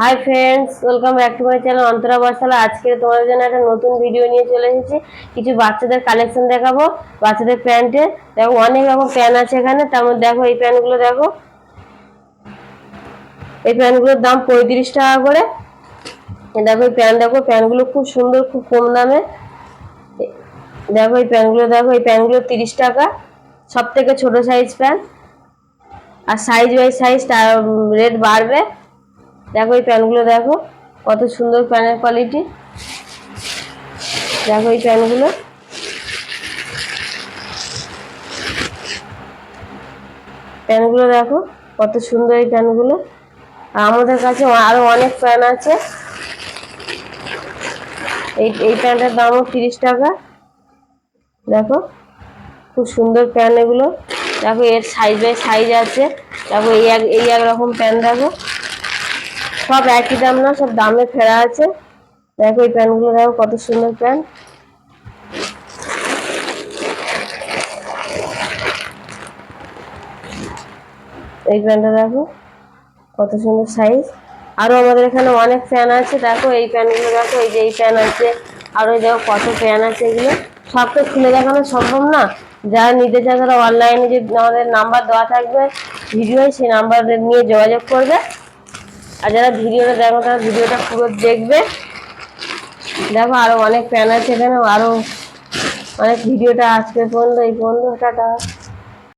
Hi friends welcome back to my channel Antara Basala আজকে তোমাদের জন্য একটা নতুন ভিডিও নিয়ে চলে এসেছি। কিছু বাচ্চাদের কালেকশন দেখাবো, বাচ্চাদের প্যান্টে দেখো, অনেক রকম প্যান্ট আছে এখানে। তার মধ্যে দেখো, এই প্যান্টগুলো দেখো। এই প্যান্টগুলোর দাম পঁয়ত্রিশ টাকা করে। দেখো, এই প্যান্ট দেখো প্যান্টগুলো খুব সুন্দর, খুব কম দামে। দেখো, এই প্যান্টগুলো দেখো, এই প্যান্টগুলো তিরিশ টাকা। সব থেকে ছোটো সাইজ প্যান্ট আর সাইজ বাই সাইজ রেট বাড়বে। দেখো এই প্যান্টগুলো দেখো, কত সুন্দর প্যানের কোয়ালিটি দেখো এই প্যান্টগুলো প্যান্টগুলো দেখো, কত সুন্দর এই প্যান্টগুলো আর আমাদের কাছে আরও অনেক প্যান আছে। এই এই প্যান্টের দামও তিরিশ টাকা। দেখো, খুব সুন্দর প্যান্ট এগুলো। দেখো এর সাইজ বাই সাইজ আছে। দেখো এই এক এই এক রকম প্যান্ট দেখো। সব একই দাম না, সব দামে ফেরা আছে। দেখো এই প্যান্টগুলো, দেখো কত সুন্দর প্যান্ট। এই প্যান্টটা দেখো, কত সুন্দর সাইজ আরও আমাদের এখানে অনেক প্যান আছে, দেখো এই প্যানগুলো দেখো এই যে এই প্যান আছে। আরও দেখো কত প্যান আছে এগুলো। সব তো খুলে দেখানো সম্ভব না। যারা নিতে চায় তারা অনলাইনে যে আমাদের নাম্বার দেওয়া থাকবে ভিডিও সেই নাম্বার নিয়ে যোগাযোগ করবে। আর যারা ভিডিওটা দেখো, তারা ভিডিওটা পুরো দেখবে। দেখো, আরও অনেক প্যান আছে এখানে, আরও অনেক ভিডিওটা আজকে পর্যন্ত, এই পর্যন্ত, টাটা।